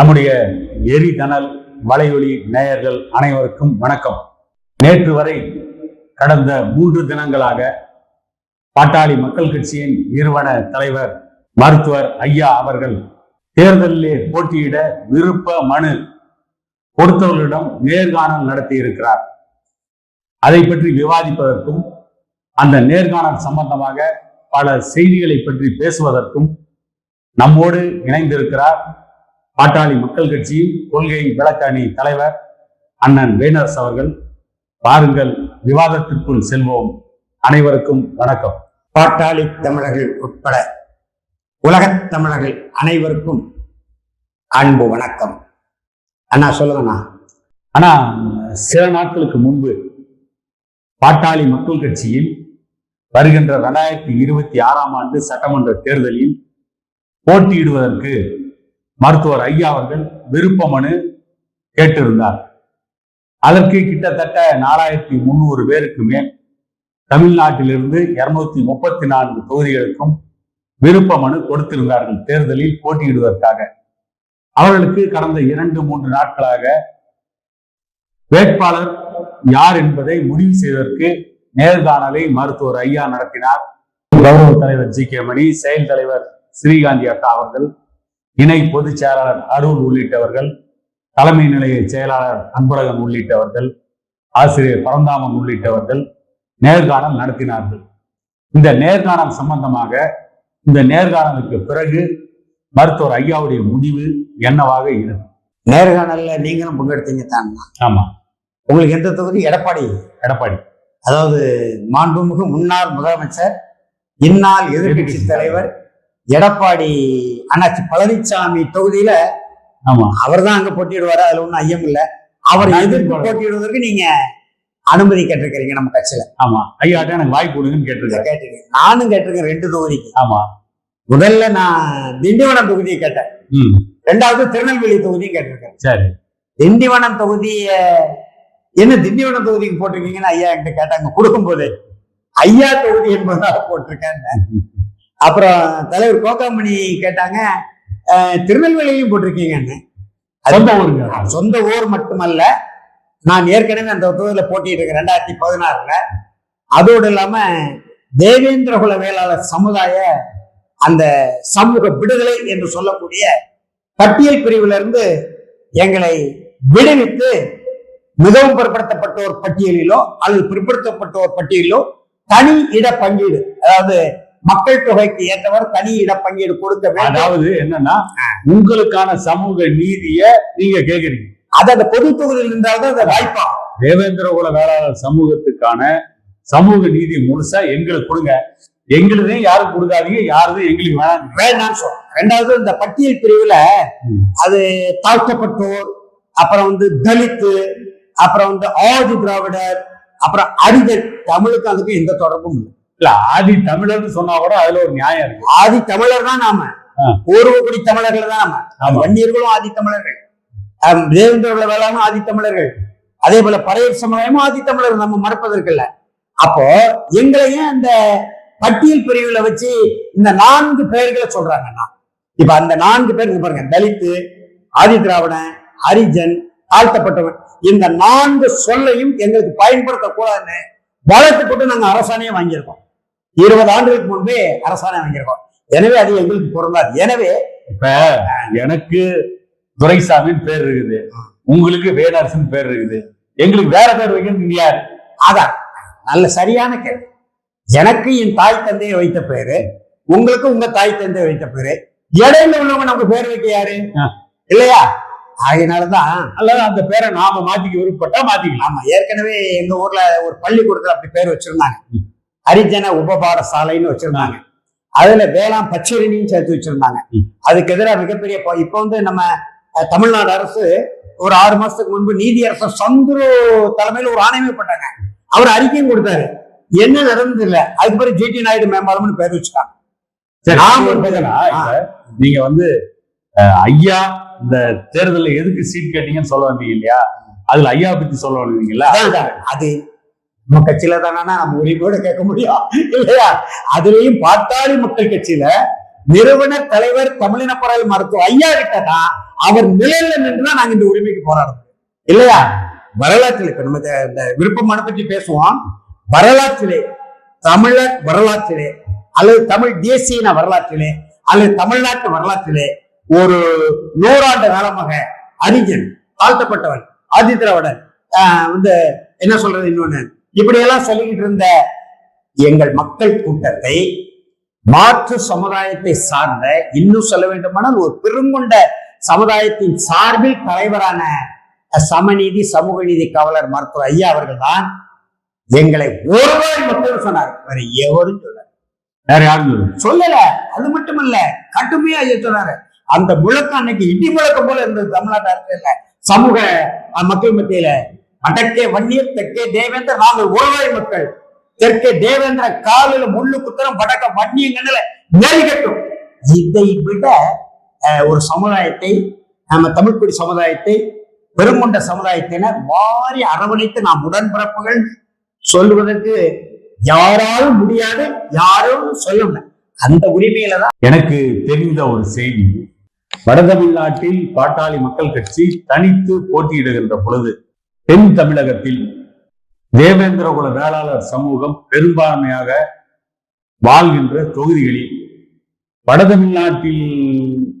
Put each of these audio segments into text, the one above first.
நம்முடைய எரிதனல் வலையொலி நேயர்கள் அனைவருக்கும் வணக்கம். நேற்று வரை கடந்த மூன்று தினங்களாக பாட்டாளி மக்கள் கட்சியின் நிறுவன தலைவர் மருத்துவர் ஐயா அவர்கள் தேர்தலிலே போட்டியிட விருப்ப மனு கொடுத்தவர்களிடம் நேர்காணல் நடத்தியிருக்கிறார். அதை பற்றி விவாதிப்பதற்கும் அந்த நேர்காணல் சம்பந்தமாக பல செய்திகளை பற்றி பேசுவதற்கும் நம்மோடு இணைந்திருக்கிறார் பாட்டாளி மக்கள் கட்சியின் கொள்கை விளக்கணி தலைவர் அண்ணன் வேணரசு அவர்கள் வாருங்கள் விவாதத்திற்குள் செல்வோம். அனைவருக்கும் வணக்கம். பாட்டாளி தமிழர்கள் உட்பட உலகத் தமிழர்கள் அனைவருக்கும் அன்பு வணக்கம். அண்ணா சொல்லுங்கண்ணா. ஆனா சில நாட்களுக்கு முன்பு பாட்டாளி மக்கள் கட்சியில் வருகின்ற ரெண்டாயிரத்தி இருபத்தி ஆறாம் ஆண்டு சட்டமன்ற தேர்தலில் போட்டியிடுவதற்கு மருத்துவர் ஐயா அவர்கள் விருப்ப மனு கேட்டிருந்தார். அதற்கு கிட்டத்தட்ட நாலாயிரத்தி முந்நூறு பேருக்கு மேல் தமிழ்நாட்டிலிருந்து இருநூத்தி முப்பத்தி நான்கு தொகுதிகளுக்கும் விருப்ப மனு கொடுத்திருந்தார்கள் தேர்தலில் போட்டியிடுவதற்காக. அவர்களுக்கு கடந்த இரண்டு மூன்று நாட்களாக வேட்பாளர் யார் என்பதை முடிவு செய்வதற்கு நேர்காணலை மருத்துவர் ஐயா நடத்தினார். கௌரவ தலைவர் ஜி கே மணி செயல் தலைவர் ஸ்ரீகாந்தி அக்கா அவர்கள் இணை பொதுச் செயலாளர் அருள் உள்ளிட்டவர்கள் தலைமை நிலைய செயலாளர் அன்பழகன் உள்ளிட்டவர்கள் ஆசிரியர் பரந்தாமன் உள்ளிட்டவர்கள் நேர்காணல் நடத்தினார்கள். இந்த நேர்காணல் சம்பந்தமாக இந்த நேர்காணலுக்கு பிறகு மருத்துவர் ஐயாவுடைய முடிவு என்னவாக இருக்கும்? நேர்காணல்ல நீங்களும் பங்கெடுத்தீங்க தான் ஆமா. உங்களுக்கு எந்த தொகுதி? எடப்பாடி. எடப்பாடி. அதாவது மாண்புமிகு முன்னாள் முதலமைச்சர் இந்நாள் எதிர்க்கட்சி தலைவர் எடப்பாடி அண்ணாச்சி பழனிசாமி தொகுதியில ஆமா. அவர் தான் அங்க போட்டியிடுவாரு. அதுல ஒன்றும் ஐயம் இல்ல. அவர் எதிர்ப்பு போட்டியிடுவதற்கு நீங்க அனுமதி கேட்டிருக்கிறீங்க நம்ம கட்சியில. ஆமா. ஐயாட்ட எனக்கு வாய்ப்பு கொடுங்கன்னு கேட்டிருக்காரு. கேட்டிருக்கேன். நானும் கேட்டிருக்கேன் ரெண்டு தொகுதிக்கு. ஆமா. முதல்ல நான் திண்டிவனம் தொகுதியை கேட்டேன். ரெண்டாவது திருநெல்வேலி தொகுதியும் கேட்டிருக்கேன். சரி. திண்டிவனம் தொகுதிய என்ன திண்டிவனம் தொகுதிக்கு போட்டிருக்கீங்கன்னு ஐயா என்கிட்ட கேட்டாங்க. கொடுக்கும்போது. ஐயா தொகுதி என்பதாக போட்டிருக்கேன். அப்புறம் தலைவர் கோகாமணி கேட்டாங்க அஹ், திருநெல்வேலியிலும் போட்டிருக்கீங்கன்னு சொந்த ஊருங்க. சொந்த ஊர் மட்டுமல்ல நான் ஏற்கனவே அந்த தொகுதியில போட்டிட்டு இருக்கேன் ரெண்டாயிரத்தி பதினாறுல. அதோடு இல்லாம தேவேந்திர குல வேளாளர் சமுதாய அந்த சமூக விடுதலை என்று சொல்லக்கூடிய பட்டியல் பிரிவுல இருந்து எங்களை விடுவித்து மிகவும் பிற்படுத்தப்பட்டோர் பட்டியலிலோ அல்லது பிற்படுத்தப்பட்டோர் பட்டியலிலோ தனி இட பங்கீடு அதாவது மக்கள் தொகைக்கு ஏற்றவர் தனி இட பங்கீடு கொடுக்க வேண்டும். அதாவது என்னன்னா உங்களுக்கான சமூக நீதிய நீங்க கேக்குறீங்க. அது அந்த பொது தொகுதியில் இருந்தால்தான் அந்த வாய்ப்பாகும். தேவேந்திர குல வேளாளர் சமூகத்துக்கான சமூக நீதி முழுசா எங்களுக்கு கொடுங்க. எங்களுதையும் யாரும் கொடுக்காதீங்க யாருதும் எங்களுக்கு வேணாம். வேண்டாம்னு சொல்றோம். ரெண்டாவது இந்த பட்டியல் பிரிவுல. அது தாழ்த்தப்பட்டோர் அப்புறம் வந்து தலித்து அப்புறம் வந்து ஆதி திராவிடர் அப்புறம் அரிதல் தமிழுக்கு அதுக்கும் எந்த தொடர்பும் இல்லை. இல்ல ஆதி தமிழர்னு சொன்னா கூட அதுல ஒரு நியாயம் இருக்கு. ஆதி தமிழர் தான் நாம. ஆ. பூர்வகுடி தமிழர்கள் தான் நாம. வன்னியர்களும் ஆதி தமிழர்கள். ஆம், தேவேந்திர வேளாணும் ஆதி தமிழர்கள். அதே போல பறையர் சமுதாயமும் ஆதி தமிழர் நம்ம மறப்பதற்கு இல்ல அப்போ எங்களையும் அந்த பட்டியல் பிரிவுல வச்சு இந்த நான்கு பெயர்களை சொல்றாங்கன்னா? இப்ப அந்த நான்கு பேர் இங்க பாருங்க தலித்து ஆதி திராவிடன் ஹரிஜன் தாழ்த்தப்பட்டவன் இந்த நான்கு சொல்லையும் எங்களுக்கு பயன்படுத்தக்கூடாதுன்னு வளர்த்துப்பட்டு நாங்க அரசாணையை வாங்கியிருக்கோம். இருபது ஆண்டுகளுக்கு முன்பே அரசாணை வாங்கியிருக்கோம். எனவே அது எங்களுக்கு பொருந்தாது. எனவே இப்ப எனக்கு துரைசாமின்னு பேர் இருக்குது. உங்களுக்கு வேடரசன் பேர் இருக்குது. எங்களுக்கு வேற பேர் நீங்க யாரு? அதான். நல்ல சரியான கேள்வி. எனக்கு என் தாய் தந்தையை வைத்த பேரு உங்களுக்கு உங்க தாய் தந்தை வைத்த பேரு இடையில உள்ளவங்க நமக்கு பேர் வைக்க யாரு. இல்லையா? ஆகையினாலதான் அல்லது அந்த பேரை நாம மாத்திக்க விருப்பப்பட்டா மாத்திக்கலாம். ஆமா ஏற்கனவே எங்க ஊர்ல ஒரு பள்ளிக்கூடத்துல அப்படி பேர் வச்சிருந்தாங்க. ஹரிஜன உபபாட சாலைன்னு வச்சிருந்தாங்க. அதுல வேளாண் பச்சரிணியும் சேர்த்து வச்சிருந்தாங்க. அதுக்கு எதிராக மிகப்பெரிய இப்ப வந்து நம்ம தமிழ்நாடு அரசு ஒரு ஆறு மாசத்துக்கு முன்பு நீதியரசர் சந்துரு தலைமையில ஒரு ஆணையமே போட்டாங்க. அவர் அறிக்கையும் கொடுத்தாரு. என்ன நடந்தது இல்ல? அதுக்கு பிறகு ஜிடி நாயுடு மேம்பாலம்னு பேர் வச்சுட்டாங்க. நீங்க வந்து ஐயா இந்த தேர்தல்ல எதுக்கு சீட் கேட்டீங்கன்னு சொல்ல வந்தீங்க இல்லையா? அதுல ஐயா பத்தி சொல்ல அதான். அது நம்ம கட்சியில தானா நம்ம உரிமையோட கேட்க முடியும். இல்லையா? அதுலயும் பாட்டாளி மக்கள் கட்சியில நிறுவன தலைவர் தமிழின பறவை மருத்துவ ஐயா கிட்ட அவர் நிலையில நின்றுதான் நாங்க இந்த உரிமைக்கு போராடுறோம். இல்லையா? வரலாற்றில் இப்ப நம்ம இந்த- விருப்பமான பற்றி பேசுவோம். வரலாற்றிலே தமிழர் வரலாற்றிலே அல்லது தமிழ் தேசியன வரலாற்றிலே அல்லது தமிழ்நாட்டு வரலாற்றிலே ஒரு நூறாண்டு காலமாக அறிஞன் தாழ்த்தப்பட்டவன் ஆதித்திராவிடன் வந்து என்ன சொல்றது இன்னொன்னு? இப்படியெல்லாம் சொல்லிக்கிட்டு இருந்த எங்கள் மக்கள் கூட்டத்தை மாற்று சமுதாயத்தை சார்ந்த இன்னும் சொல்ல வேண்டுமானால் ஒரு பெருங்கொண்ட சமுதாயத்தின் சார்பில் தலைவரான சமநீதி சமூக நீதி காவலர் மருத்துவர் ஐயா அவர்கள் தான் எங்களை ஒருவாய் மட்டும் சொன்னார். வேற எவரும் சொன்னார் வேற யாரும். சொல்லல. அது மட்டுமல்ல கடுமையா ஐயா சொன்னாரு. அந்த முழக்கம் அன்னைக்கு இடி முழக்கம் போல இருந்தது தமிழ்நாட்டு அரசியல்ல. சமூக மக்கள் மத்தியில வடக்கே வன்னியர் தெற்கே தேவேந்தர் நாங்கள் ஒருவாய் மக்கள். தெற்கே தேவேந்திர காலில் முள்ளு குத்தரம் வடக்க வன்னியங்கள்ல நெறிகட்டும் இதை விட அஹ், ஒரு சமுதாயத்தை நம்ம தமிழ்குடி சமுதாயத்தை பெருங்கொண்ட சமுதாயத்தினர் மாறி அரவணைத்து நாம் உடன்பிறப்புகள் சொல்லுவதற்கு யாராலும் முடியாது யாரும் சொல்லல அந்த உரிமையில தான் எனக்கு தெரிந்த ஒரு செய்தி. வடதமிழ்நாட்டில் பாட்டாளி மக்கள் கட்சி தனித்து போட்டியிடுகின்ற பொழுது தென் தமிழகத்தில் தேவேந்திரகுல வேளாளர் சமூகம் பெரும்பான்மையாக வாழ்கின்ற தொகுதிகளில் வடதமிழ்நாட்டில்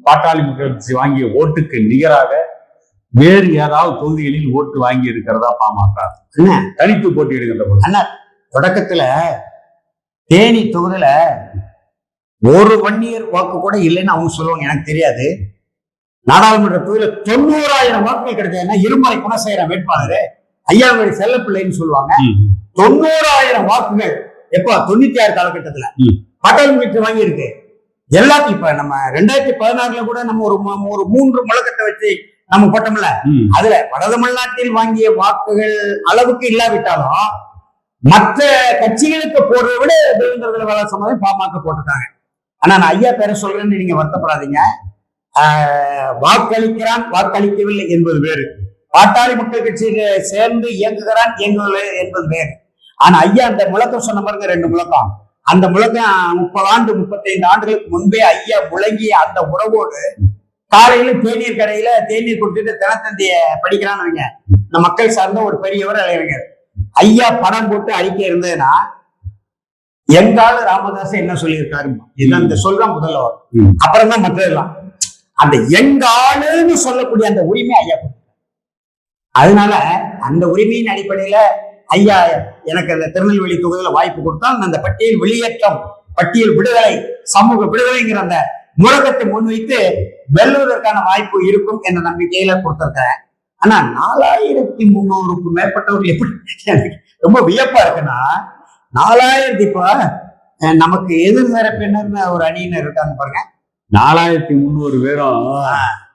பாட்டாளி கட்சி வாங்கிய ஓட்டுக்கு நிகராக வேறு ஏதாவது தொகுதிகளில் ஓட்டு வாங்கி இருக்கிறதா பாமக தனித்து போட்டியிடுகின்ற பொழுது. தொடக்கத்துல தேனி தொகுதியில ஒரு வன்னியர் வாக்கு கூட இல்லைன்னு அவங்க சொல்லுவாங்க. எனக்கு தெரியாது. நாடாளுமன்ற தொகுதியில தொண்ணூறாயிரம் வாக்குகள் கிடைச்சதுன்னா இருமலை குணசேகரன் வேட்பாளர். ஐயாவுடைய செல்லப்பிள்ளைன்னு சொல்லுவாங்க. தொண்ணூறாயிரம் வாக்குகள் எப்போ? தொண்ணூத்தி ஆறு காலகட்டத்துல. ம். பட்டாளி மீட்டர் வாங்கி இருக்கு எல்லாத்தையும் இப்ப நம்ம ரெண்டாயிரத்தி பதினாறுல கூட நம்ம ஒரு ஒரு மூன்று முழக்கத்தை வச்சு நம்ம போட்டோம்ல. அதுல வட தமிழ்நாட்டில் வாங்கிய வாக்குகள் அளவுக்கு இல்லாவிட்டாலும் மற்ற கட்சிகளுக்கு போடுறதை விட தேவேந்திர பாமக போட்டுட்டாங்க ஆனா நான் ஐயா பேரை சொல்றேன்னு நீங்க வருத்தப்படாதீங்க. வாக்களிக்கிறான் வாக்களிக்கவில்லை என்பது வேறு. பாட்டாளி மக்கள் கட்சியில சேர்ந்து இயங்குகிறான் இயங்கவில்லை என்பது வேறு. ஆனா ஐயா அந்த முழக்கம் சொன்ன பாருங்க ரெண்டு முழக்கம். அந்த முழக்கம் முப்பது ஆண்டு முப்பத்தைந்து ஆண்டுகளுக்கு முன்பே ஐயா முழங்கிய அந்த உறவோடு காலையில தேநீர் கடையில தேநீர் கொடுத்துட்டு தினத்தந்திய படிக்கிறான்னு இந்த மக்கள் சார்ந்த ஒரு பெரியவர் இளைஞர். ஐயா படம் போட்டு அறிக்கை இருந்ததுன்னா எங்கால ராமதாஸ் என்ன சொல்லியிருக்காரு இந்த சொல்றான் முதல்ல. அப்புறம் தான் மற்றதெல்லாம். அந்த எங்காலுன்னு சொல்லக்கூடிய அந்த உரிமை ஐயா அதனால அந்த உரிமையின் அடிப்படையில ஐயா எனக்கு அந்த திருநெல்வேலி தொகுதியில வாய்ப்பு கொடுத்தால் அந்த பட்டியல் வெளியேற்றம் பட்டியல் விடுதலை சமூக விடுதலைங்கிற அந்த முழக்கத்தை முன்வைத்து வெல்லுவதற்கான வாய்ப்பு இருக்கும் என்ற நம்பிக்கையில கொடுத்திருக்கேன் ஆனா நாலாயிரத்தி முன்னூறுக்கும் மேற்பட்டவர்கள் எப்படி? எனக்கு ரொம்ப வியப்பா இருக்குன்னா நாலாயிரத்தி இப்ப நமக்கு எதிர்மறை பின்னர்னு ஒரு அணியினர் இருக்காங்க பாருங்க. நாலாயிரத்தி முந்நூறு பேரும்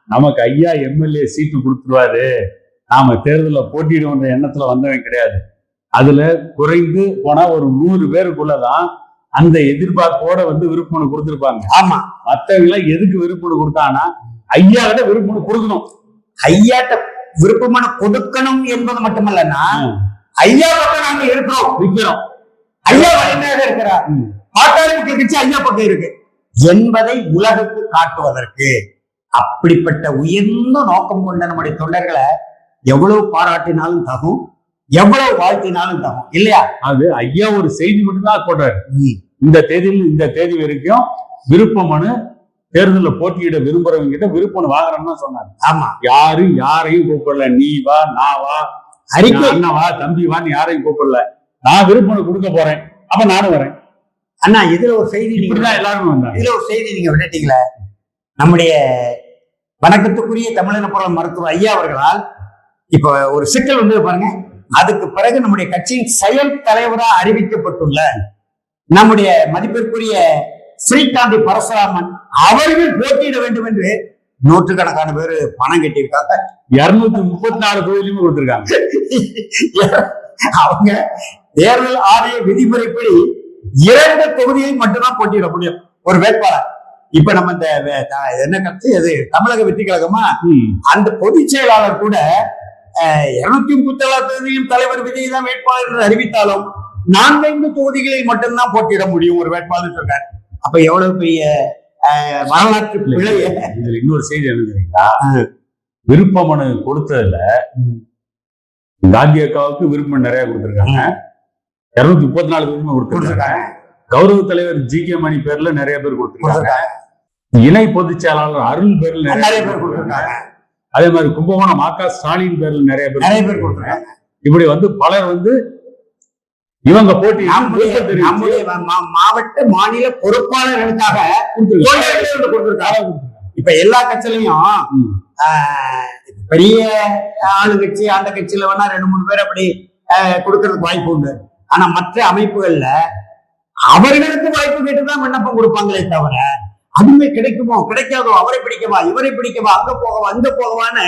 நமக்கு ஐயா எம்எல்ஏ சீட்டு கொடுத்துருவாரு. நாம தேர்தல்ல போட்டியிடுவோன்ற எண்ணத்துல வந்தவன் கிடையாது. அதுல குறைந்து போனா ஒரு நூறு பேருக்குள்ளதான் அந்த எதிர்பார்ப்போட வந்து விருப்பமனு கொடுத்திருப்பாங்க. ஆமா. மத்தவங்க எல்லாம் எதுக்கு விருப்பமனு கொடுத்தாங்கன்னா ஐயா கிட்ட விருப்பமனு கொடுக்கணும். ஐயாட்ட விருப்பமான கொடுக்கணும் என்பது மட்டுமல்லன்னா ஐயா பக்கம் நாங்க இருக்கிறோம். விற்கிறோம் ஐயா வலிமையாக இருக்கிறார். பாட்டாளி ஐயா பக்கம் இருக்கு. என்பதை உலகுக்கு காட்டுவதற்கு. அப்படிப்பட்ட உயர்ந்த நோக்கம் கொண்ட நம்முடைய தொண்டர்களை எவ்வளவு பாராட்டினாலும் தகும் எவ்வளவு வாழ்த்தினாலும் தகும் இல்லையா? அது ஐயா ஒரு செய்தி மட்டும்தான் போடுறாரு. இந்த தேதியில் இந்த தேதி வரைக்கும் விருப்ப மனு தேர்தல்ல போட்டியிட விரும்புறவங்க கிட்ட விருப்பம் வாங்குறேன்னு தான் சொன்னாங்க ஆமா. யாரும் யாரையும் கூப்பிடல. நீ வா நான் வா. அறிக்கை. அண்ணன் வா தம்பி வான்னு யாரையும் கூப்பிடல. நான் விருப்பம் கொடுக்க போறேன். அப்ப நானும் வரேன். அண்ணா இதுல ஒரு செய்தி இதுல ஒரு செய்தி நீங்க விட்டுட்டீங்களே. நம்முடைய வணக்கத்துக்குரிய தமிழின பொருள் மருத்துவர் ஐயா அவர்களால் இப்ப ஒரு சிக்கல் வந்து பாருங்க. அதுக்கு பிறகு நம்முடைய கட்சியின் செயல் தலைவரா அறிவிக்கப்பட்டுள்ள நம்முடைய மதிப்பிற்குரிய ஸ்ரீகாந்தி பரசுராமன் அவர்கள் போட்டியிட வேண்டும் என்று நூற்றுக்கணக்கான பேர் பணம் கட்டியிருக்காங்க. இருநூத்தி முப்பத்தி நாலு தொகுதியிலுமே கொடுத்திருக்காங்க. அவங்க தேர்தல் ஆணைய விதிமுறைப்படி இரண்டு தொகுதியில் மட்டும்தான் போட்டியிட முடியும். ஒரு வேட்பாளர். இப்ப நம்ம இந்த என்ன கட்சி அது தமிழக வெற்றி கழகமா. அந்த பொதுச் செயலாளர் கூட இருநூத்தி முப்பத்தி ஏழாவது தொகுதியும் தலைவர் விஜய் தான் வேட்பாளர் என்று அறிவித்தாலும் நான்கைந்து தொகுதிகளில் மட்டும்தான் போட்டியிட முடியும் ஒரு வேட்பாளர் இருக்கார் அப்ப எவ்வளவு பெரிய வரலாற்று பிழைய. இதுல இன்னொரு செய்தி என்ன தெரியுங்களா? ஆ. விருப்ப மனு கொடுத்ததுல காந்தி அக்காவுக்கு விருப்பம் நிறைய கொடுத்திருக்காங்க. இருநூத்தி முப்பத்தி நாலு விருப்பம் கொடுத்திருக்காங்க. கௌரவ தலைவர் ஜி கே மணி பேர்ல நிறைய பேர் கொடுத்திருக்காங்க. இணை பொதுச் செயலாளர் அருள் பேர்ல நிறைய பேர் கொடுத்துருக்காங்க. அதே மாதிரி கும்பகோணம் மாக்கா ஸ்டாலின் பேர்ல நிறைய பேர் நிறைய பேர் கொடுத்துருக்காங்க. இப்படி வந்து பலர் வந்து இவங்க போட்டி நம்முடைய மாவட்ட மாநில பொறுப்பாளர்களுக்காக. இப்ப எல்லா கட்சியிலையும் பெரிய ஆளுங்கட்சி அந்த கட்சியில வேணா ரெண்டு மூணு பேர் அப்படி கொடுக்கறதுக்கு வாய்ப்பு உண்டு. ஆனா மற்ற அமைப்புகள்ல அவர்களுக்கு வாய்ப்பு கேட்டுதான் விண்ணப்பம் கொடுப்பாங்களே தவிர அதுமே கிடைக்குமோ? கிடைக்காதோ? அவரை பிடிக்கவா? இவரை பிடிக்கவா? அங்க போகவா? அங்க போகவான்னு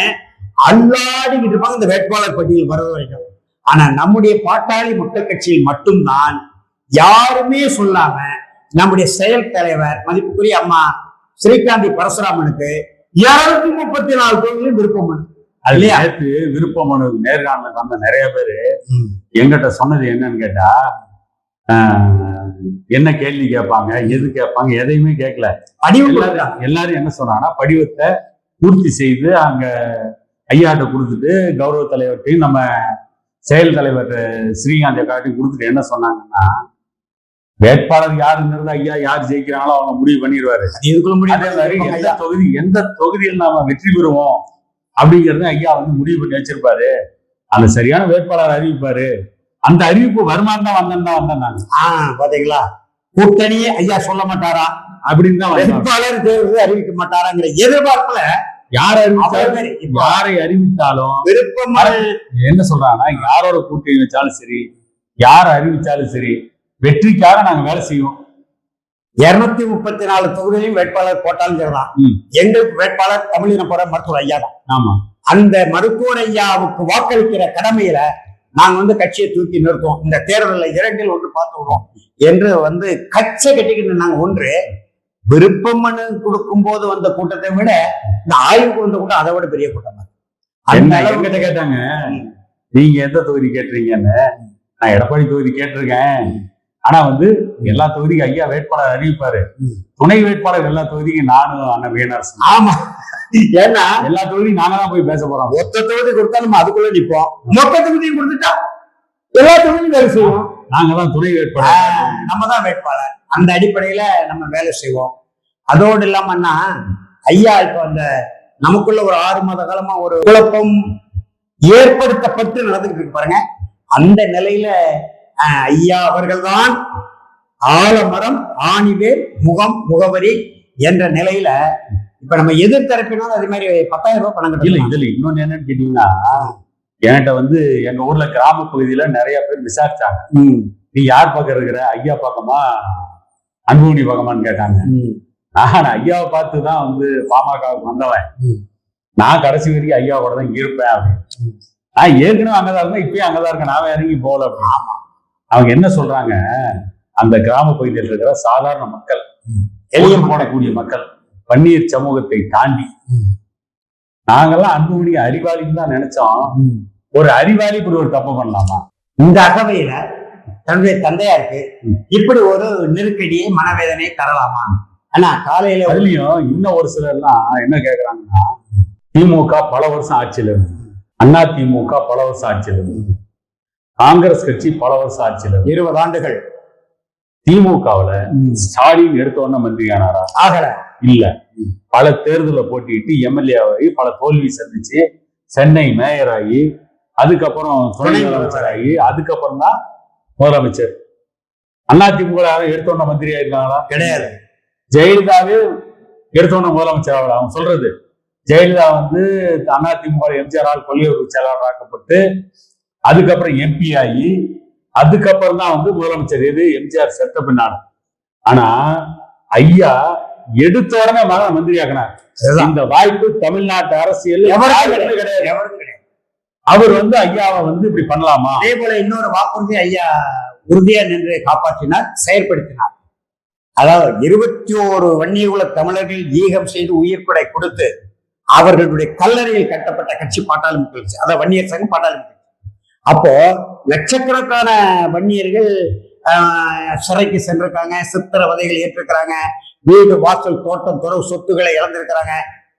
அல்லாடிக்கிட்டு இருப்பாங்க இந்த வேட்பாளர் பட்டியல் வர்றது வரைக்கும். ஆனா நம்முடைய பாட்டாளி மக்கள் கட்சியில் மட்டும்தான் யாருமே சொல்லாம நம்முடைய செயல் தலைவர் மதிப்புக்குரிய அம்மா ஸ்ரீகாந்தி பரசுராமனுக்கு இருநூத்தி முப்பத்தி நாலு தொகுதியிலும் விருப்பம் உண்டு. அது இல்லையா? நேற்று விருப்ப மனு நேர்காணலுக்கு வந்த நிறைய பேர் எங்கிட்ட சொன்னது என்னன்னு கேட்டா என்ன கேள்வி கேட்பாங்க எது கேட்பாங்க எதையுமே கேட்கல. படிவு எல்லாரும் என்ன சொன்னாங்கன்னா படிவத்தை பூர்த்தி செய்து அங்க ஐயாட்ட கொடுத்துட்டு கௌரவ தலைவர்கிட்டையும் நம்ம செயல் தலைவர் ஸ்ரீகாந்த் அக்காட்டையும் கொடுத்துட்டு என்ன சொன்னாங்கன்னா வேட்பாளர் யாருங்கிறது ஐயா யார் ஜெயிக்கிறாங்களோ அவங்க முடிவு பண்ணிடுவாரு. அது மாதிரி எந்த தொகுதி எந்த தொகுதியில் நாம வெற்றி பெறுவோம் அப்படிங்கறத ஐயா வந்து முடிவு பண்ணி வச்சிருப்பாரு. அந்த சரியான வேட்பாளர் அறிவிப்பாரு. அந்த அறிவிப்பு வருமானம் தான் வந்தேன் தான் வந்தேன் நான். ஆஹ் பாத்தீங்களா? கூட்டணியே ஐயா சொல்ல மாட்டாரா? அப்படின்னு தான் வேட்பாளர் தேர்வு அறிவிக்க மாட்டாராங்கிற எதிர்பார்ப்புல யார் அறிவிச்சாலும் யாரை அறிவித்தாலும் விருப்பம் என்ன சொல்றாங்கன்னா யாரோட கூட்டணி வச்சாலும் சரி யார் அறிவிச்சாலும் சரி வெற்றிக்காக நாங்க வேலை செய்வோம். இருநூத்தி முப்பத்தி நாலு தொகுதியிலும் வேட்பாளர் போட்டாலும் சரிதான். எங்களுக்கு வேட்பாளர் தமிழினப்புற மருத்துவர் ஐயா தான். ஆமா. அந்த மருத்துவர் ஐயாவுக்கு வாக்களிக்கிற கடமையில நாங்க வந்து கட்சியை தூக்கி நிறுத்துவோம். இந்த தேர்தலில் இரண்டில் ஒன்று பார்த்து விடுவோம் என்று வந்து கச்சை கட்டிக்கிட்டு நாங்க ஒன்று விருப்ப மனு கொடுக்கும் போது வந்த கூட்டத்தை விட இந்த ஆய்வுக்கு வந்த கூட்டம் அதை விட பெரிய கூட்டம். அந்த என்ன அளவுக்கு என்கிட்ட கேட்டாங்க? நீங்க எந்த தொகுதி கேட்டுறீங்கன்னு நான் எடப்பாடி தொகுதி கேட்டிருக்கேன். ஆனா வந்து எல்லா தொகுதிக்கும் ஐயா வேட்பாளர் அறிவிப்பாரு. துணை வேட்பாளர் எல்லா தொகுதிக்கும் நானும் அண்ணன் வீணரசன் ஆமா. ஏன்னா எல்லா தொகுதியும் நாங்க தான் போய் பேச போறோம். மொத்த தொகுதி கொடுத்தா நம்ம அதுக்குள்ள நிப்போம். மொத்த தொகுதியும் கொடுத்துட்டா எல்லா தொகுதியும் வேலை செய்வோம். நாங்க தான் துணை வேட்பாளர். நம்ம தான் வேட்பாளர். அந்த அடிப்படையில நம்ம வேலை செய்வோம். அதோடு இல்லாமன்னா ஐயா இப்ப அந்த நமக்குள்ள ஒரு ஆறு மாத காலமா ஒரு குழப்பம் ஏற்படுத்தப்பட்டு நடந்துகிட்டு இருக்கு பாருங்க. அந்த நிலையில ஐயா அவர்கள்தான் ஆலமரம் ஆணிவேர் முகம் முகவரி என்ற நிலையில இப்ப நம்ம எதிர்த்தரப்பினாலும் அதே மாதிரி பத்தாயிரம் ரூபாய் பணம் இல்ல கட்டலாம் இதுல இன்னொன்னு என்னன்னு கேட்டீங்கன்னா என்கிட்ட வந்து எங்க ஊர்ல கிராம பகுதியில நிறைய பேர் விசாரிச்சாங்க. நீ யார் பக்கம் இருக்கிற ஐயா பக்கமா அன்புமணி பக்கமான்னு கேட்டாங்க. நான் ஐயாவை பார்த்து தான் வந்து பாமகவுக்கு வந்தவன். நான் கடைசி வரைக்கும் ஐயா கூட தான் இருப்பேன் அப்படின்னு. நான் ஏற்கனவே அங்கதான் இருந்தேன் இப்பயும் அங்கதான் இருக்கேன். நான் இறங்கி போகல அப்படின்னு. அவங்க என்ன சொல்றாங்க அந்த கிராம பகுதியில் இருக்கிற சாதாரண மக்கள் எளிய எளிய போடக்கூடிய மக்கள் பன்னீர் சமூகத்தை தாண்டி. நாங்கெல்லாம் அன்புமணி அறிவாளின்னு தான் நினைச்சோம். ஒரு அறிவாளி இப்படி ஒரு தப்பு பண்ணலாமா இந்த அகவையில தன்னுடைய தந்தையாருக்கு. இப்படி ஒரு நெருக்கடியை மனவேதனையை தரலாமா ஆனா காலையில அதுலயும் இன்னும் ஒரு சிலர்லாம் என்ன கேக்குறாங்கன்னா திமுக பல வருஷம் ஆட்சியில இருந்து அண்ணா திமுக பல வருஷம் ஆட்சியில இருந்து காங்கிரஸ் கட்சி பல வருஷம் ஆட்சியில இருபது ஆண்டுகள். திமுகவுல ஸ்டாலின் எடுத்த உடனே மந்திரி ஆனாரா? ஆகல. இல்ல. பல தேர்தல போட்டிட்டு எம்எல்ஏ ஆகி பல தோல்வி சந்திச்சு சென்னை மேயர் ஆகி அதுக்கப்புறம் துணை முதலமைச்சர். ஆகி அதுக்கப்புறம் தான் முதலமைச்சர். அதிமுக யாரும் எடுத்த உடனே மந்திரி ஆயிருக்காங்களா கிடையாது. ஜெயலலிதாவே எடுத்தோன்னு முதலமைச்சர் ஆகல. அவங்க சொல்றது ஜெயலலிதா வந்து அதிமுக எம்ஜிஆரால் கொள்கையுறவு செயலாளர் ஆக்கப்பட்டு அதுக்கப்புறம் எம்பி ஆகி அதுக்கப்புறம் தான் வந்து முதலமைச்சர் எது? எம்ஜிஆர் செத்த பின்னால ஆனா ஐயா எடுத்த உடனே மகன் மந்திரி அதுதான். இந்த வாய்ப்பு தமிழ்நாட்டு அரசியல் கிடையாது. அவர் வந்து ஐயாவை வந்து இப்படி பண்ணலாமா? அதே போல இன்னொரு வாக்குறுதி ஐயா உறுதியா நின்று காப்பாற்றினார் செயற்படுத்தினார். அதாவது இருபத்தி ஓரு வன்னியகுல தமிழர்கள் ஈகம் செய்து உயிர்ப்படை கொடுத்து அவர்களுடைய கல்லறையில் கட்டப்பட்ட கட்சி பாட்டாளி மக்கள் அதாவது வன்னியர் சங்கம் பாட்டாளி மக்கள். அப்போ லட்சக்கணக்கான வன்னியர்கள் சிறைக்கு சென்றிருக்காங்க சித்திரவதைகள் ஏற்றிருக்கிறாங்க வீடு வாசல் தோட்டம் துறவு சொத்துக்களை இழந்திருக்கிறாங்க.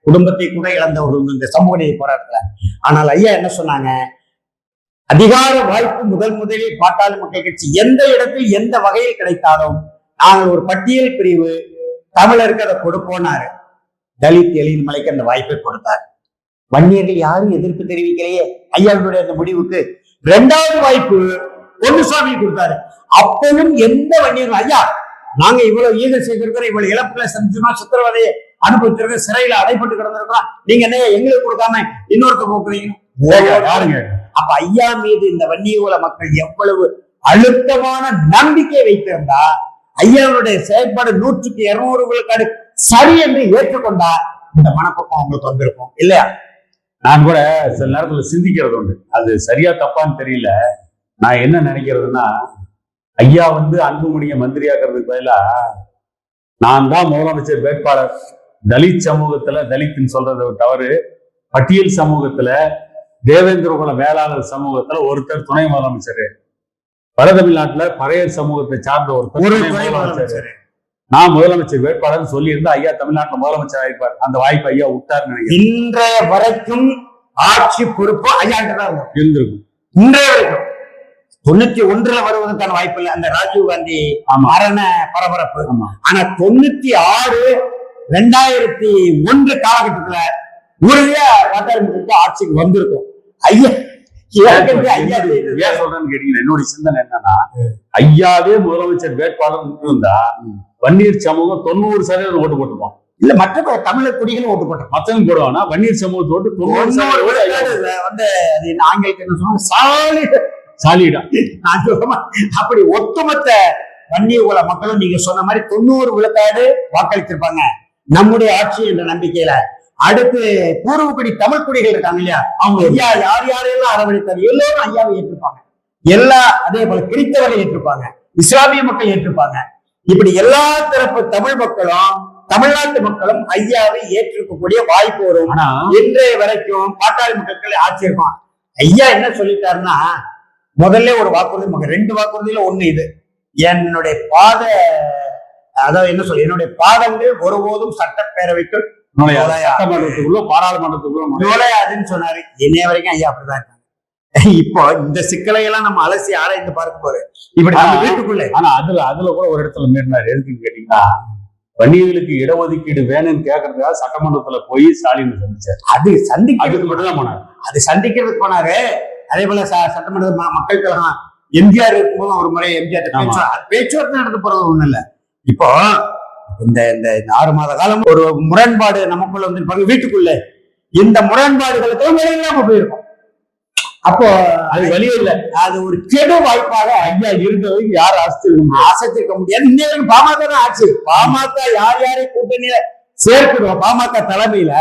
குடும்பத்தை கூட இழந்தவர்கள் இந்த சமூக நீதி போராட்டத்துல. ஆனால் ஐயா என்ன சொன்னாங்க? அதிகார வாய்ப்பு முதல் முதலில் பாட்டாளி மக்கள் கட்சி எந்த இடத்தில் எந்த வகையில் கிடைத்தாலும் நாங்கள் ஒரு பட்டியல் பிரிவு தமிழருக்கு அதை கொடுப்போனாரு தலித் எழில் மலைக்கு அந்த வாய்ப்பை கொடுத்தார். வன்னியர்கள் யாரும் எதிர்ப்பு தெரிவிக்கலையே. ஐயாவுடைய அந்த முடிவுக்கு இரண்டாவது வாய்ப்பு பொன்னுசாமி கொடுத்தாரு. அப்பவும் எந்த வன்னியர்கள் ஐயா நாங்க இவ்வளவு ஈகை செய்திருக்கிறோம் இவ்வளவு இழப்புகளை சந்திச்சுமா சித்திரவதையை அனுபவிச்சிருக்கோம் சிறையில அடைப்பட்டு கிடந்திருக்கிறோம். நீங்க என்ன எங்களுக்கு கொடுக்காம இன்னொருத்த போக்குறீங்க? அப்ப ஐயா மீது இந்த வன்னியகுல மக்கள் எவ்வளவு அழுத்தமான நம்பிக்கை வைத்திருந்தா ஐயாவுடைய செயல்பாடு நூற்றுக்கு இருநூறு விழுக்காடு சரி என்று ஏற்றுக்கொண்டா இந்த மனப்பக்கம் அவங்களுக்கு வந்திருக்கும் இல்லையா? நான் கூட சில நேரத்துல சிந்திக்கிறது உண்டு. அது சரியா தப்பான்னு தெரியல. நான் என்ன நினைக்கிறதுன்னா ஐயா வந்து அன்புமணிய மந்திரியாக்குறதுக்கு பதிலா நான் தான் முதலமைச்சர் வேட்பாளர். தலித் சமூகத்துல தலித்னு சொல்றது தவறு. பட்டியல் சமூகத்துல தேவேந்திர குல வேளாளர் சமூகத்துல ஒருத்தர் துணை முதலமைச்சர். வட தமிழ்நாட்டுல பறையர் சமூகத்தை சார்ந்த ஒருத்தர் ஒரு துணை முதலமைச்சர். நான் முதலமைச்சர் வேட்பாளர் சொல்லி இருந்தா ஐயா தமிழ்நாட்டுல முதலமைச்சர் ஆயிருப்பார். அந்த வாய்ப்பு ஐயா நினைக்கிறேன். இன்றைய வரைக்கும் ஆட்சி பொறுப்பு ஐயாட்ட தான். இருந்திருக்கும். இன்றைய வரைக்கும். தொண்ணூத்தி ஒன்றுல வருவதற்கான வாய்ப்பு இல்லை. அந்த ராஜீவ் காந்தி மரண பரபரப்பு. ஆனா தொண்ணூத்தி ஆறு ரெண்டாயிரத்தி ஒன்று காலகட்டத்துல உறுதியா ஆட்சிக்கு வந்திருக்கும். ஐயா ஐயா. ஏன் சொல்றேன்னு கேட்டீங்கன்னா என்னுடைய சிந்தனை என்னன்னா ஐயாவே முதலமைச்சர் வேட்பாளர் இருந்தா வன்னியர் சமூகம் தொண்ணூறு சதவீதம் ஓட்டு போட்டுப்பான் இல்ல மற்ற தமிழர் குடிகளும் ஓட்டு போட்டாங்க மத்தவங்க போடுவானா வன்னியர் சமூகத்து ஓட்டு தொண்ணூறு சதவீதம் வந்து அது என்ன சொல்லுவாங்க சாலிட். சாலிடா. நான் சொல்றேன் அப்படி ஒட்டுமொத்த வன்னிய குல மக்களும் நீங்க சொன்ன மாதிரி தொண்ணூறு விழுக்காடு வாக்களித்திருப்பாங்க. நம்முடைய ஆட்சி என்ற நம்பிக்கையில. அடுத்து பூர்வக்குடி தமிழ் குடிகள் இருக்காங்க இல்லையா? அவங்க ஐயா யார் யாரெல்லாம் அரவணைத்தார் எல்லோரும் ஐயாவை ஏற்றிருப்பாங்க. எல்லா அதே போல கிறித்தவர்கள் ஏற்றிருப்பாங்க. இஸ்லாமிய மக்கள் ஏற்றிருப்பாங்க. இப்படி எல்லா தரப்பு தமிழ் மக்களும் தமிழ்நாட்டு மக்களும் ஐயாவை ஏற்றிருக்கக்கூடிய வாய்ப்பு வரும். இன்றைய வரைக்கும் பாட்டாளி மக்கள் ஆட்சி இருக்கும் ஐயா என்ன சொல்லிட்டாருன்னா முதல்ல ஒரு வாக்குறுதி ரெண்டு வாக்குறுதியில ஒண்ணு இது. என்னுடைய பாத அதாவது என்ன சொல்ல என்னுடைய பாதங்கள் ஒருபோதும் சட்டப்பேரவைக்குள் நுழையாது. சட்டமன்றத்துக்குள்ள பாராளுமன்றத்துக்குள்ள நுழையாது. நுழையாதுன்னு சொன்னாரு. இன்னைய வரைக்கும் ஐயா அப்படிதான் இருக்காங்க இப்போ இந்த சிக்கலை எல்லாம் நம்ம அலசி ஆராய்ந்து பார்க்க போறோம் இப்படி. வீட்டுக்குள்ள. ஆனா அதுல அதுல கூட ஒரு இடத்துல மீறினார். எதுக்குன்னு கேட்டீங்கன்னா வன்னியர்களுக்கு இடஒதுக்கீடு வேணும்னு கேட்கறதுக்காக சட்டமன்றத்துல போய் ஸ்டாலின் சந்திச்சார். அது சந்திக்க அதுக்கு மட்டும் தான் போனார். அது சந்திக்கிறதுக்கு போனாரு. அதே போல சட்டமன்ற மக்கள் கழகம் எம்ஜிஆர் இருக்கும்போது ஒரு முறை எம்ஜிஆர் பேச்சுவார்த்தை நடத்த போறது ஒண்ணு இல்ல. இப்போ இந்த இந்த ஆறு மாத காலம் ஒரு முரண்பாடு நமக்குள்ள வந்து இருப்பாங்க வீட்டுக்குள்ள. இந்த முரண்பாடுகளுக்கு வெளியில்லாம போயிருக்கும். அப்போ அது வழியே இல்ல. அது ஒரு கெடு வாய்ப்பாக ஐயா இருந்தவங்க யாரும் ஆஸ்திரிக்க ஆசைத்திருக்க முடியாது. இன்னும் பாமக தான் ஆச்சு பாமக யார் யாரை கூட்டணியில சேர்க்கிறோம்? பாமக தலைமையில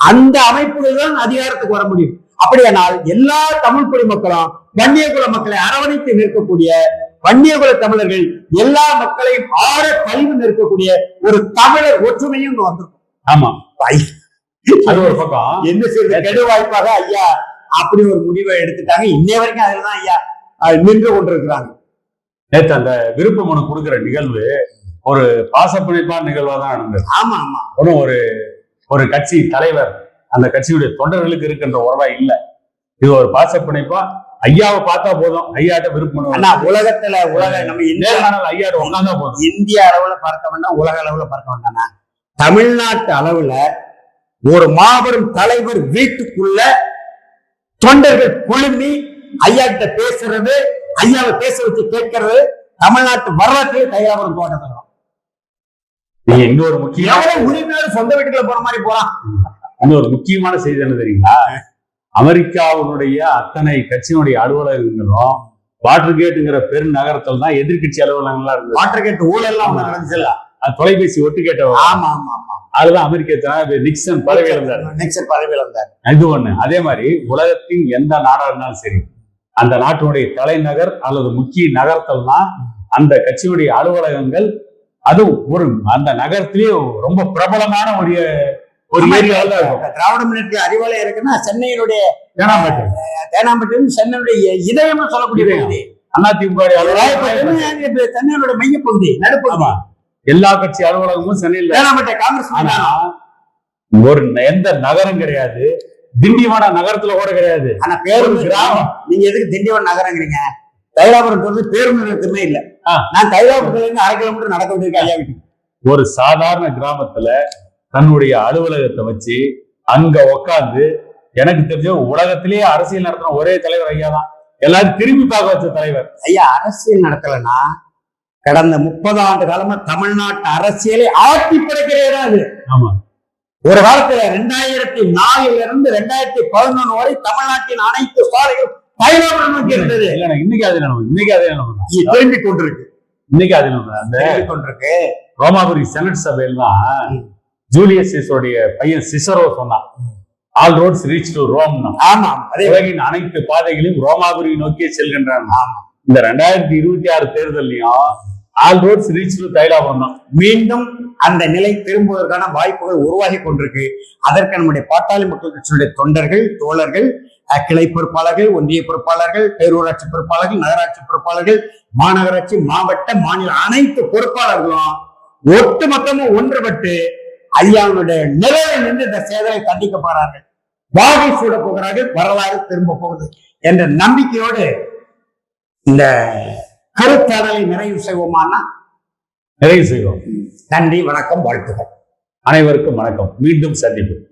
அந்த அமைப்புகள் தான் அதிகாரத்துக்கு வர முடியும். அப்படியானால் எல்லா தமிழ் குடிமக்களும் வன்னியகுல மக்களை அரவணைத்து நிற்கக்கூடிய வன்னியகுல தமிழர்கள் எல்லா மக்களையும் ஆற கழிவு நிற்கக்கூடிய ஒரு தமிழர் ஒற்றுமையும் வந்திருக்கும். ஆமா. அது ஒரு பக்கம். என்ன செய்வது கெடு வாய்ப்பாக ஐயா அப்படி ஒரு முடிவை எடுத்துட்டாங்க. இன்னைய வரைக்கும் அதுலதான் ஐயா அஹ், நின்று கொண்டிருக்கிறாங்க. நேத்து அந்த விருப்ப மனு கொடுக்கிற நிகழ்வு ஒரு பாசப்பிணைப்பான நிகழ்வா தான் நடந்தது. ஆமா ஆமா. ஒன்றும் ஒரு ஒரு கட்சி தலைவர் அந்த கட்சியுடைய தொண்டர்களுக்கு இருக்கின்ற உறவா இல்ல. இது ஒரு பாசப்பிணைப்பா ஐயாவை பார்த்தா போதும். ஐயாட்ட விருப்ப மனு ஆனா உலகத்துல உலக நம்ம இந்தியா நேர்காணல் ஐயாட்ட உட்காந்தா போதும். இந்திய அளவுல பார்க்க வேண்டாம் உலக அளவுல பார்க்க வேண்டாம் தமிழ்நாட்டு அளவுல ஒரு மாபெரும் தலைவர் வீட்டுக்குள்ள தொண்டர்கள் குழுமி ஐயா கிட்ட பேசுறது ஐயாவை பேச வச்சு கேட்கறது தமிழ்நாட்டு வரலாற்றிலே தோட்டத்தில் நீங்க இங்க ஒரு முக்கியமான எவ்வளவு உரிமையோட சொந்த வீட்டுக்குள்ள போற மாதிரி போறான்? இன்னொரு முக்கியமான செய்தி என்ன தெரியுங்களா? அமெரிக்காவினுடைய அத்தனை கட்சியினுடைய அலுவலகங்களும் வாட்டர் கேட்டுங்கிற பெருநகரத்தில் தான் எதிர்க்கட்சி அலுவலகங்கள்லாம் இருந்தது. வாட்டர் கேட் ஊழல் எல்லாம் நடந்துச்சுல்ல அது தொலைபேசி ஒட்டு கேட்ட ஆமா ஆமா ஆமா. அதுதான் அமெரிக்க ஜனாதிபதி நிக்சன் பதவி இழந்தார். நெக்ஸ்ட் பதவி இழந்தார். இது ஒண்ணு. அதே மாதிரி உலகத்தின் எந்த நாடா இருந்தாலும் சரி அந்த நாட்டினுடைய தலைநகர் அல்லது முக்கிய நகரத்தில் தான் அந்த கட்சியுடைய அலுவலகங்கள் அது ஒரு அந்த நகரத்திலேயே ரொம்ப பிரபலமான ஒரு ஒரு திராவிட முன்னேற்ற அறிவாலயம் இருக்குன்னா சென்னையினுடைய தேனாம்பேட்டை. தேனாம்பட்டு சென்னையுடைய இதயமா சொல்லக்கூடிய. பகுதி. அதிமுக சென்னையோட மையப்பகுதி நடுப்பகுதி. எல்லா கட்சி அலுவலகமும் சென்னையில் வேளாண்மை காங்கிரஸ். ஒரு எந்த நகரம் கிடையாது. திண்டிவனம் நகரத்துல கூட கிடையாது. ஆனா பேருந்து கிராமம். நீங்க எதுக்கு திண்டிவனம் நகரங்கிறீங்க? தைலாபுரம் வந்து பேருந்து நிறுத்தமே இல்ல. நான் தைலாபுரத்துல இருந்து அரை கிலோமீட்டர் நடக்க வேண்டியிருக்கேன் ஐயா வீட்டுக்கு. ஒரு சாதாரண கிராமத்துல தன்னுடைய அலுவலகத்தை வச்சு அங்க உக்காந்து எனக்கு தெரிஞ்ச உலகத்திலேயே அரசியல் நடத்தின ஒரே தலைவர் ஐயா தான் எல்லாரும் திரும்பி பார்க்க வச்ச தலைவர். ஐயா அரசியல் நடக்கலன்னா கடந்த முப்பது ஆண்டு காலமா தமிழ்நாட்டு அரசியலை ஆட்டி படைக்கிறதா அது. ஆமா. ஒரு காலத்துல ரெண்டாயிரத்தி நாலுல இருந்து ரெண்டாயிரத்தி பதினொன்னு வரை தமிழ்நாட்டின் அனைத்து சாலைகளும் தைலாபுரம் நோக்கி இருந்தது இன்னைக்கு அது நிலைமை இன்னைக்கு அதே திரும்பி கொண்டிருக்கு. இன்னைக்கு அது அந்த கொண்டிருக்கு. ரோமாபுரி செனட் தான். ஜூலியஸ் சீசருடைய பையன் சிசரோ சொன்னான். All roads reach to Rome ஆமா அதே. உலகின் அனைத்து பாதைகளையும் ரோமாபுரி நோக்கி செல்கின்றன. இந்த ரெண்டாயிரத்தி இருபத்தி ஆறு தேர்தலையும் all roads reach to Thailapuram தான் மீண்டும் அந்த நிலை திரும்புவதற்கான வாய்ப்புகள் உருவாகி கொண்டிருக்கு. அதற்கு நம்முடைய பாட்டாளி மக்கள் கட்சியுடைய தொண்டர்கள் தோழர்கள் கிளை பொறுப்பாளர்கள் ஒன்றிய பொறுப்பாளர்கள் பேரூராட்சி பொறுப்பாளர்கள் நகராட்சி பொறுப்பாளர்கள் மாநகராட்சி மாவட்ட மாநில அனைத்து பொறுப்பாளர்களும் ஒட்டுமொத்தமும் ஒன்றுபட்டு ஐயாவுடைய நிழலை நின்று இந்த சேதலை கண்டிக்க போறார்கள். வாகை சூட போகிறார்கள் வரலாறு திரும்ப போகுது என்ற நம்பிக்கையோடு இந்த கருத்தாடலை நிறைவு செய்வோமானா? நிறைவு செய்வோம். நன்றி வணக்கம் வாழ்த்துகள் அனைவருக்கும் வணக்கம். மீண்டும் சந்திப்போம்.